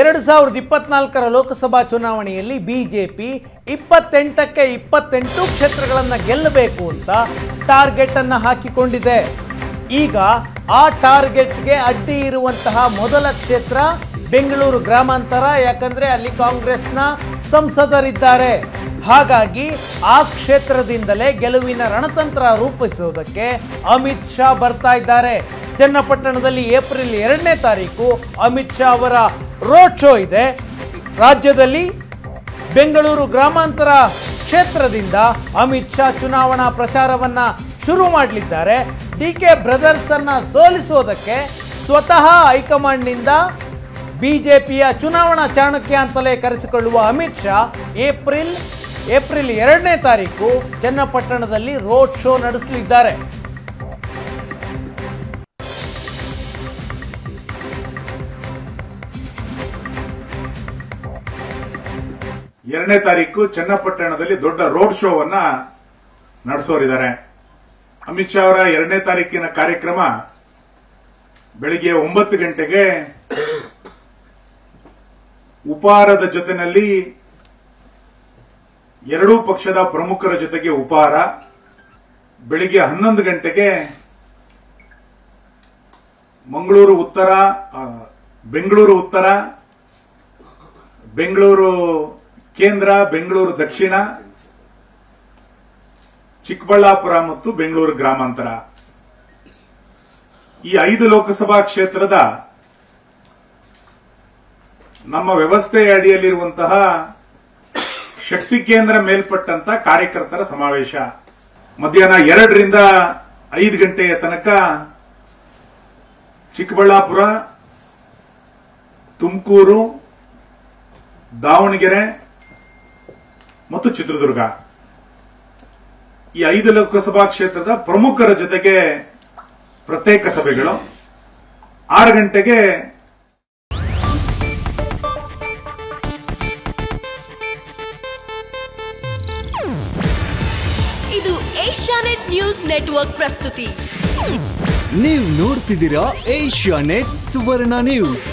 ಎರಡು ಸಾವಿರದ ಇಪ್ಪತ್ನಾಲ್ಕರ ಲೋಕಸಭಾ ಚುನಾವಣೆಯಲ್ಲಿ ಬಿ ಜೆ ಪಿ ಇಪ್ಪತ್ತೆಂಟಕ್ಕೆ ಇಪ್ಪತ್ತೆಂಟು ಕ್ಷೇತ್ರಗಳನ್ನು ಗೆಲ್ಲಬೇಕು ಅಂತ ಟಾರ್ಗೆಟ್ ಅನ್ನು ಹಾಕಿಕೊಂಡಿದೆ. ಈಗ ಆ ಟಾರ್ಗೆಟ್ಗೆ ಅಡ್ಡಿ ಇರುವಂತಹ ಮೊದಲ ಕ್ಷೇತ್ರ ಬೆಂಗಳೂರು ಗ್ರಾಮಾಂತರ, ಯಾಕಂದ್ರೆ ಅಲ್ಲಿ ಕಾಂಗ್ರೆಸ್ನ ಸಂಸದರಿದ್ದಾರೆ. ಹಾಗಾಗಿ ಆ ಕ್ಷೇತ್ರದಿಂದಲೇ ಗೆಲುವಿನ ರಣತಂತ್ರ ರೂಪಿಸುವುದಕ್ಕೆ ಅಮಿತ್ ಶಾ ಬರ್ತಾ ಇದ್ದಾರೆ. ಚನ್ನಪಟ್ಟಣದಲ್ಲಿ ಏಪ್ರಿಲ್ ಎರಡನೇ ತಾರೀಕು ಅಮಿತ್ ಶಾ ಅವರ ರೋಡ್ ಶೋ ಇದೆ. ರಾಜ್ಯದಲ್ಲಿ ಬೆಂಗಳೂರು ಗ್ರಾಮಾಂತರ ಕ್ಷೇತ್ರದಿಂದ ಅಮಿತ್ ಶಾ ಚುನಾವಣಾ ಪ್ರಚಾರವನ್ನ ಶುರು ಮಾಡಲಿದ್ದಾರೆ. ಡಿ ಕೆ ಬ್ರದರ್ಸನ್ನು ಸೋಲಿಸೋದಕ್ಕೆ ಸ್ವತಃ ಹೈಕಮಾಂಡ್ನಿಂದ ಬಿಜೆಪಿಯ ಚುನಾವಣಾ ಚಾಣಕ್ಯ ಅಂತಲೇ ಕರೆಸಿಕೊಳ್ಳುವ ಅಮಿತ್ ಶಾ ಏಪ್ರಿಲ್ ಏಪ್ರಿಲ್ ಎರಡನೇ ತಾರೀಕು ಚನ್ನಪಟ್ಟಣದಲ್ಲಿ ರೋಡ್ ಶೋ ನಡೆಸಲಿದ್ದಾರೆ. ಎರಡನೇ ತಾರೀಕು ಚನ್ನಪಟ್ಟಣದಲ್ಲಿ ದೊಡ್ಡ ರೋಡ್ ಶೋವನ್ನ ನಡೆಸೋರಿದ್ದಾರೆ. ಅಮಿತ್ ಶಾ ಅವರ ಎರಡನೇ ತಾರೀಕಿನ ಕಾರ್ಯಕ್ರಮ ಬೆಳಿಗ್ಗೆ ಒಂಬತ್ತು ಗಂಟೆಗೆ ಉಪಹಾರದ ಜೊತೆಯಲ್ಲಿ ಎರಡೂ ಪಕ್ಷದ ಪ್ರಮುಖರ ಜೊತೆಗೆ ಉಪಹಾರ. ಬೆಳಿಗ್ಗೆ ಹನ್ನೊಂದು ಗಂಟೆಗೆ ಮಂಗಳೂರು ಉತ್ತರ ಬೆಂಗಳೂರು ಉತ್ತರ, ಬೆಂಗಳೂರು ಕೇಂದ್ರ ಬೆಂಗಳೂರು ದಕ್ಷಿಣ, ಚಿಕ್ಕಬಳ್ಳಾಪುರ ಮತ್ತು ಬೆಂಗಳೂರು ಗ್ರಾಮಾಂತರ. ಈ ಐದು ಲೋಕಸಭಾ ಕ್ಷೇತ್ರದ ನಮ್ಮ ವ್ಯವಸ್ಥೆಯ ಅಡಿಯಲ್ಲಿರುವಂತಹ ಶಕ್ತಿ ಕೇಂದ್ರ ಮೇಲ್ಪಟ್ಟಂತ ಕಾರ್ಯಕರ್ತರ ಸಮಾವೇಶ. ಮಧ್ಯಾಹ್ನ ಎರಡರಿಂದ ಐದು ಗಂಟೆಯ ತನಕ ಚಿಕ್ಕಬಳ್ಳಾಪುರ, ತುಮಕೂರು, ದಾವಣಗೆರೆ ಮತ್ತು ಚಿತ್ರದುರ್ಗ. ಈ ಐದು ಲೋಕಸಭಾ ಕ್ಷೇತ್ರದ ಪ್ರಮುಖರ ಜೊತೆಗೆ ಪ್ರತ್ಯೇಕ ಸಭೆಗಳು. ಆರು ಗಂಟೆಗೆ ಇದು ಏಷ್ಯಾನೆಟ್ ನ್ಯೂಸ್ ನೆಟ್ವರ್ಕ್ ಪ್ರಸ್ತುತಿ. ನೀವು ನೋಡ್ತಿದ್ದೀರಾ ಏಷ್ಯಾ ನೆಟ್ ಸುವರ್ಣ ನ್ಯೂಸ್.